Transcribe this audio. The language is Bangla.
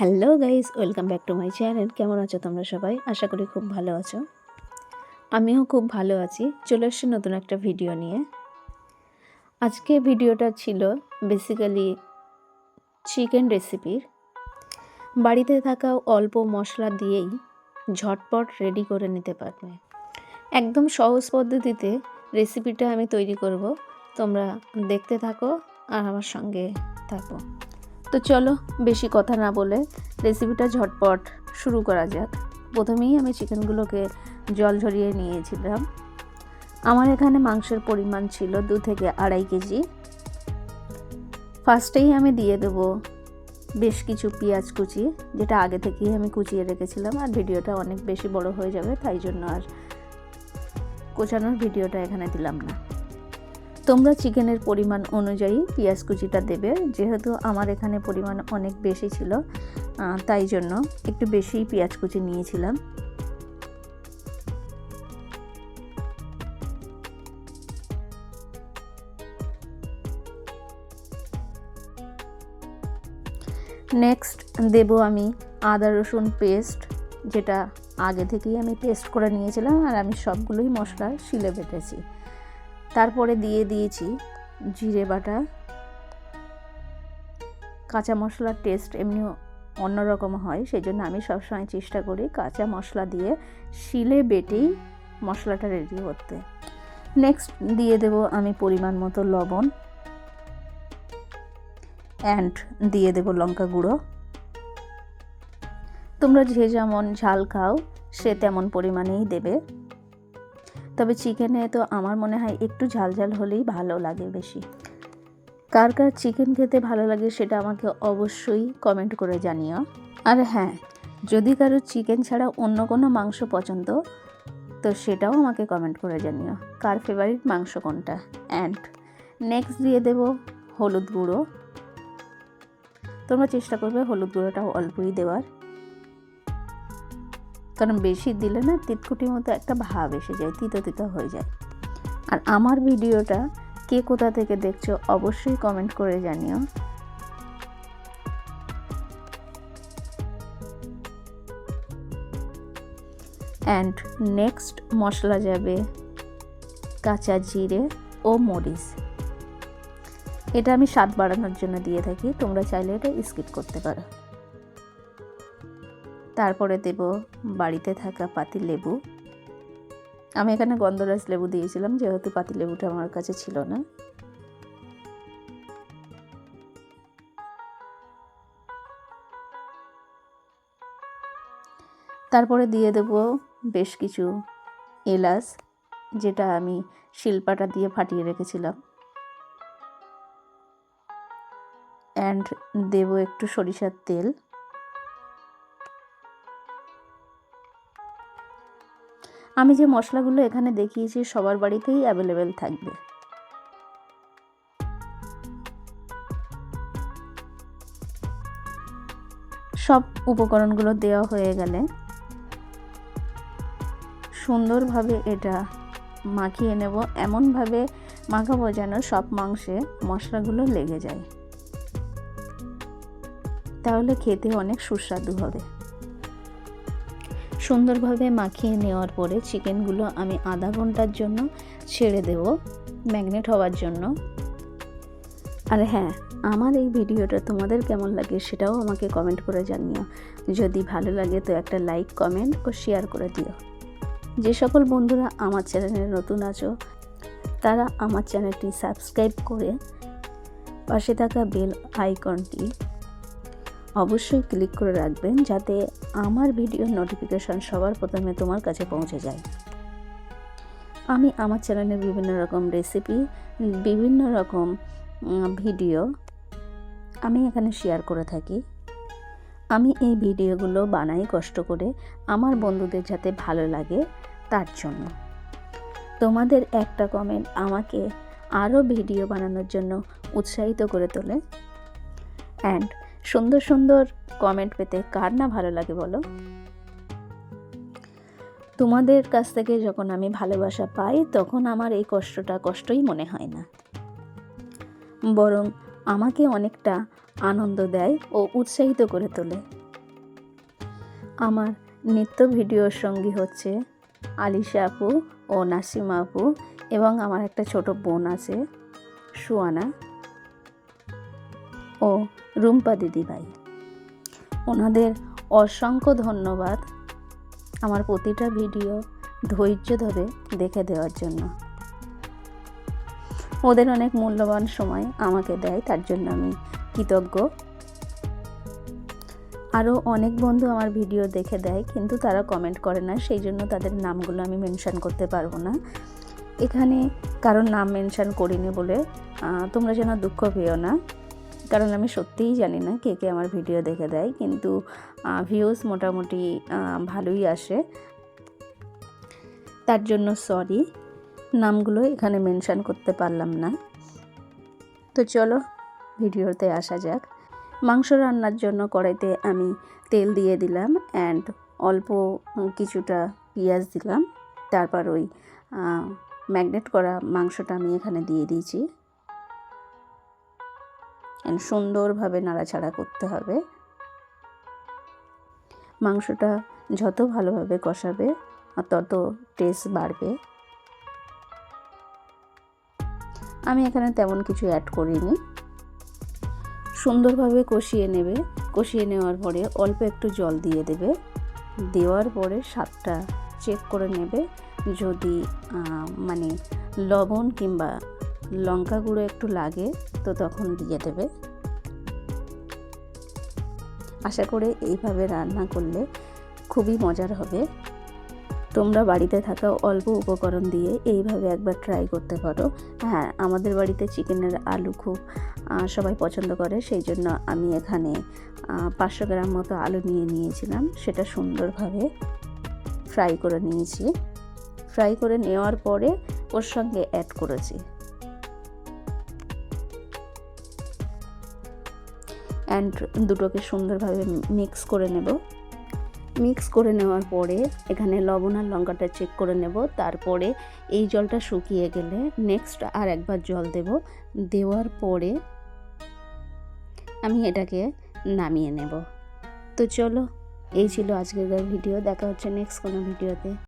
Hello guys, welcome back to my channel. কেমন আছো তোমরা সবাই? আশা করি খুব ভালো আছো। আমিও খুব ভালো আছি। চলে এসছি নতুন একটা ভিডিও নিয়ে। আজকে ভিডিওটা ছিল বেসিক্যালি চিকেন রেসিপির বাড়িতে থাকা অল্প মশলা দিয়েই ঝটপট রেডি করে নিতে পারবে। একদম সহজ পদ্ধতিতে রেসিপিটা আমি তৈরি করব। তোমরা দেখতে থাকো আর আমার সঙ্গে থাকো। তো চলো বেশি কথা না বলে রেসিপিটা ঝটপট শুরু করা যাক। প্রথমেই আমি চিকেনগুলোকে জল ঝরিয়ে নিয়েছিলাম। আমার এখানে মাংসের পরিমাণ ছিল দু থেকে আড়াই কেজি। ফার্স্টেই আমি দিয়ে দেবো বেশ কিছু পেঁয়াজ কুচি, যেটা আগে থেকেই আমি কুচিয়ে রেখেছিলাম আর ভিডিওটা অনেক বেশি বড় হয়ে যাবে, তাই জন্য আর কোচানোর ভিডিওটা এখানে দিলাম না। তোমরা চিকেনের পরিমাণ অনুযায়ী পেঁয়াজ কুচিটা দেবে, যেহেতু আমার এখানে পরিমাণ অনেক বেশি ছিল তাই জন্য একটু বেশি পেঁয়াজ কুচি নিয়েছিলাম। নেক্সট দেব আমি আদা রসুন পেস্ট যেটা আগে থেকেই আমি পেস্ট করে নিয়েছিলাম, আর আমি সবগুলোই মশলা শিলে বেটেছি। তারপরে দিয়ে দিয়েছি জিরে বাটা। কাঁচা মশলার টেস্ট এমনি অন্যরকম হয় সেই জন্য আমি সবসময় চেষ্টা করি কাঁচা মশলা দিয়ে শিলে বেটেই মশলাটা রেডি করতে। নেক্সট দিয়ে দেব আমি পরিমাণ মতো লবণ অ্যান্ড দিয়ে দেব লঙ্কা গুঁড়ো। তোমরা যে যেমন ঝাল খাও, সে তেমন পরিমাণেই দেবে। তবে চিকেনে তো আমার মনে হয় একটু ঝাল ঝাল হলেই ভালো লাগে বেশি। কার কার চিকেন খেতে ভালো লাগে সেটা আমাকে অবশ্যই কমেন্ট করে জানিও। আর হ্যাঁ যদি কারও চিকেন ছাড়া অন্য কোনো মাংস পছন্দ, তো সেটাও আমাকে কমেন্ট করে জানিও। কার ফেভারিট মাংস কোনটা? অ্যান্ড নেক্সট দিয়ে দেব হলুদ গুঁড়ো। তোমরা চেষ্টা করবে হলুদ গুঁড়োটা অল্পই দেওয়ার। কারণ বেশি দিলে না তিতকুটির মতো একটা ভাব এসে যায় তিতো তিতো হয়ে যায়। আর আমার ভিডিওটা কে কোথা থেকে দেখছ অবশ্যই কমেন্ট করে জানিও। অ্যান্ড নেক্সট মশলা যাবে কাঁচা জিরে ও মরিচ। এটা আমি স্বাদ বাড়ানোর জন্য দিয়ে থাকি, তোমরা চাইলে এটা স্কিপ করতে পারো। তারপরে দেব বাড়িতে থাকা পাতি লেবু। আমি এখানে গন্ধরাজ লেবু দিয়েছিলাম, যেহেতু পাতি লেবুটা আমার কাছে ছিল না। তারপরে দিয়ে দেব বেশ কিছু এলাচ, যেটা আমি শিল্পাটা দিয়ে ফাটিয়ে রেখেছিলাম। অ্যান্ড দেব একটু সরিষার তেল। আমি যে মশলাগুলো এখানে দেখিয়েছি সবার বাড়িতেই অ্যাভেলেবেল থাকবে। সব উপকরণগুলো দেওয়া হয়ে গেলে সুন্দরভাবে এটা মাখিয়ে নেব। এমনভাবে মাখাবো যেন সব মাংসে মশলাগুলো লেগে যায়। তাহলে খেতে অনেক সুস্বাদু হবে। সুন্দরভাবে মাখিয়ে নেওয়ার পরে চিকেনগুলো আমি আধা ঘণ্টার জন্য ছেড়ে দেব, ম্যাগনেট হওয়ার জন্য। আর হ্যাঁ আমার এই ভিডিওটা তোমাদের কেমন লাগে সেটাও আমাকে কমেন্ট করে জানিও। যদি ভালো লাগে তো একটা লাইক, কমেন্ট ও শেয়ার করে দিও। যে সকল বন্ধুরা আমার চ্যানেলে নতুন আছো, তারা আমার চ্যানেলটি সাবস্ক্রাইব করে পাশে থাকা বেল আইকনটি অবশ্যই ক্লিক করে রাখবেন যাতে আমার ভিডিওর নোটিফিকেশান সবার প্রথমে তোমার কাছে পৌঁছে যায়। আমি আমার চ্যানেলে বিভিন্ন রকম রেসিপি, বিভিন্ন রকম ভিডিও আমি এখানে শেয়ার করে থাকি। আমি এই ভিডিওগুলো বানাই কষ্ট করে আমার বন্ধুদের যাতে ভালো লাগে তার জন্য। তোমাদের একটা কমেন্ট আমাকে আরও ভিডিও বানানোর জন্য উৎসাহিত করে তোলে। অ্যান্ড সুন্দর সুন্দর কমেন্ট পেতে কার না ভালো লাগে বলো? তোমাদের কাছ থেকে যখন আমি ভালোবাসা পাই, তখন আমার এই কষ্টটা কষ্টই মনে হয় না। বরং আমাকে অনেকটা আনন্দ দেয় ও উৎসাহিত করে তোলে। আমার নিত্য ভিডিওর সঙ্গী হচ্ছে আলিশা আপু ও নাসিমা আপু এবং আমার একটা ছোট বোন আছে, সুয়ানা। ও রুম্পা দিদিভাই। ওনাদের অসংখ্য ধন্যবাদ আমার প্রতিটা ভিডিও ধৈর্য ধরে দেখে দেওয়ার জন্য। ওদের অনেক মূল্যবান সময় আমাকে দেয়, তার জন্য আমি কৃতজ্ঞ। আরও অনেক বন্ধু আমার ভিডিও দেখে দেয়, কিন্তু তারা কমেন্ট করে না, সেই জন্য তাদের নামগুলো আমি মেনশান করতে পারব না। এখানে কারোর নাম মেনশান করিনি বলে তোমরা যেন দুঃখ পেও না। কারণ আমি সত্যিই জানি না কে কে আমার ভিডিও দেখে দেয়, কিন্তু ভিউজ মোটামুটি ভালোই আসে। তার জন্য সরি নামগুলো এখানে মেনশান করতে পারলাম না। তো চলো, ভিডিওতে আসা যাক। মাংস রান্নার জন্য কড়াইতে আমি তেল দিয়ে দিলাম অ্যান্ড অল্প কিছুটা পেঁয়াজ দিলাম। তারপর ওই ম্যাগনেট করা মাংসটা আমি এখানে দিয়ে দিয়েছি। সুন্দরভাবে নাড়াচাড়া করতে হবে। মাংসটা যত ভালোভাবে কষাবে, আর তত টেস্ট বাড়বে। আমি এখানে তেমন কিছু অ্যাড করিনি। সুন্দরভাবে কষিয়ে নেবে। কষিয়ে নেওয়ার পরে অল্প একটু জল দিয়ে দেবে। দেওয়ার পরে স্বাদটা চেক করে নেবে। যদি মানে লবণ কিংবা লঙ্কা গুঁড়ো একটু লাগে, তো তখন দিয়ে দেবে। আশা করে এইভাবে রান্না করলে খুবই মজার হবে। তোমরা বাড়িতে থাকা অল্প উপকরণ দিয়ে এইভাবে একবার ট্রাই করতে পারো। হ্যাঁ আমাদের বাড়িতে চিকেনের আলু খুব সবাই পছন্দ করে, সেই জন্য আমি এখানে পাঁচশো গ্রাম মতো আলু নিয়ে নিয়েছিলাম। সেটা সুন্দরভাবে ফ্রাই করে নিয়েছি। ফ্রাই করে নেওয়ার পরে ওর সঙ্গে অ্যাড করেছি। অ্যান্ড দুটোকে সুন্দরভাবে মিক্স করে নেব। মিক্স করে নেওয়ার পরে এখানে লবণ আর লঙ্কাটা চেক করে নেব। তারপরে এই জলটা শুকিয়ে গেলে নেক্সট আর একবার জল দেব। দেওয়ার পরে আমি এটাকে নামিয়ে নেব। তো চলো, এই ছিল আজকের ভিডিও। দেখা হচ্ছে নেক্সট কোনো ভিডিওতে।